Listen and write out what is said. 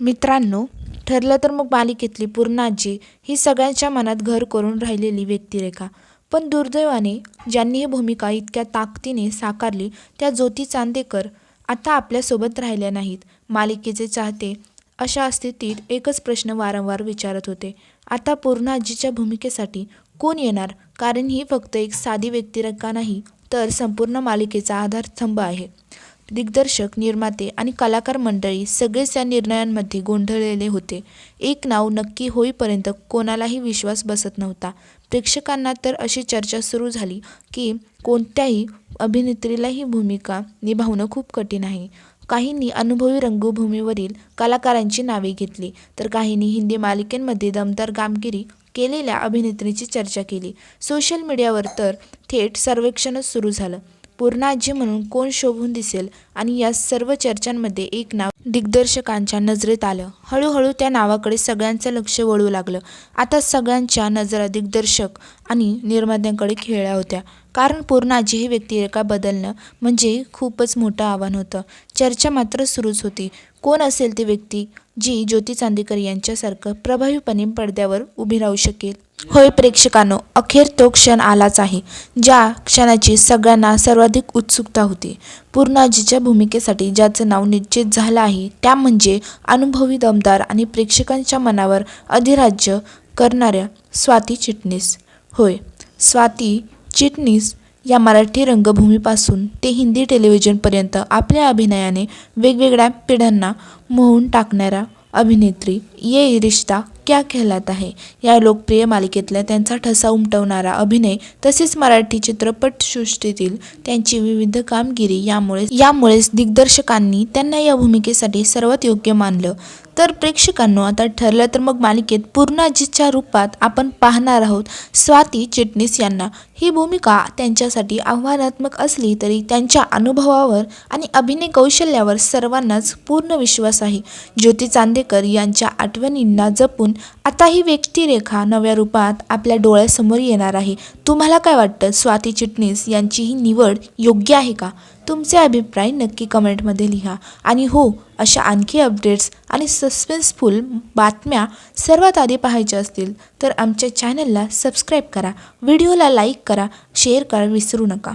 मित्रांनो ठरलं तर मग मालिकेतली पूर्णाजी ही सगळ्यांच्या मनात घर करून राहिलेली व्यक्तिरेखा. पण दुर्दैवाने ज्यांनी ही भूमिका इतक्या ताकदीने साकारली त्या ज्योती चांदेकर आता आपल्यासोबत राहिल्या नाहीत. मालिकेचे चाहते अशा स्थितीत एकच प्रश्न वारंवार विचारत होते. आता पूर्णाजीच्या भूमिकेसाठी कोण येणार? कारण ही फक्त एक साधी व्यक्तिरेखा नाही तर संपूर्ण मालिकेचा आधारस्तंभ आहे. दिग्दर्शक निर्माते आणि कलाकार मंडळी सगळेच या निर्णयांमध्ये गोंधळलेले होते. एक नाव नक्की होईपर्यंत कोणालाही विश्वास बसत नव्हता. प्रेक्षकांना तर अशी चर्चा सुरू झाली की कोणत्याही अभिनेत्रीला ही भूमिका निभावणं खूप कठीण आहे. काहींनी अनुभवी रंगभूमीवरील कलाकारांची नावे घेतली तर काहींनी हिंदी मालिकेंमध्ये दमदार कामगिरी केलेल्या अभिनेत्रीची चर्चा केली. सोशल मीडियावर तर थेट सर्वेक्षणच सुरू झालं. पूर्णाजी म्हणून कोण शोभून दिसेल? आणि या सर्व चर्चांमध्ये एक नाव दिग्दर्शकांच्या नजरेत आलं. हळूहळू त्या नावाकडे सगळ्यांचं लक्ष वळू लागलं. आता सगळ्यांच्या नजरा दिग्दर्शक आणि निर्मात्यांकडे खेळल्या होत्या. कारण पूर्णाजी ही व्यक्तिरेखा बदलणं म्हणजे खूपच मोठं आव्हान होतं. चर्चा मात्र सुरूच होती. कोण असेल ती व्यक्ती जी ज्योती चांदेकर यांच्यासारखं प्रभावीपणे पडद्यावर उभी राहू शकेल? होय प्रेक्षकांनो अखेर तो क्षण आलाच आहे ज्या क्षणाची सगळ्यांना सर्वाधिक उत्सुकता होती. पूर्णाजीच्या भूमिकेसाठी ज्याचं नाव निश्चित झालं आहे त्या म्हणजे अनुभवी दमदार आणि प्रेक्षकांच्या मनावर अधिराज्य करणाऱ्या स्वाती चिटणीस. होय स्वाती चिटणीस या मराठी रंगभूमीपासून ते हिंदी टेलिव्हिजनपर्यंत आपल्या अभिनयाने वेगवेगळ्या पिढ्यांना मोहून टाकणाऱ्या अभिनेत्री ये रिश्ता क्या कहलात आहे या लोकप्रिय मालिकेतला त्यांचा ठसा उमटवणारा अभिनय तसेच मराठी चित्रपटसृष्टीतील त्यांची विविध कामगिरी यामुळे यामुळेच दिग्दर्शकांनी त्यांना या भूमिकेसाठी सर्वात योग्य मानलं. तर प्रेक्षकांनो आता ठरलं तर मग मालिकेत पूर्णाजीच्या रूपात आपण पाहणार आहोत स्वाती चिटणीस यांना. ही भूमिका त्यांच्यासाठी आव्हानात्मक असली तरी त्यांच्या अनुभवावर आणि अभिनय कौशल्यावर सर्वांनाच पूर्ण विश्वास आहे. ज्योती चांदेकर यांच्या आठवणींना जपून आता ही व्यक्तिरेखा नव्या रूपात आपल्या डोळ्यासमोर येणार आहे. तुम्हाला काय वाटतं? स्वाती चिटणीस यांची ही निवड योग्य आहे का? तुमचे अभिप्राय नक्की कमेंटमध्ये लिहा. आणि हो अशा आणखी अपडेट्स आणि सस्पेन्सफुल बातम्या सर्वात आधी पाहायच्या असतील तर आमच्या चॅनलला सबस्क्राईब करा. व्हिडिओला लाईक करा शेअर करा विसरू नका.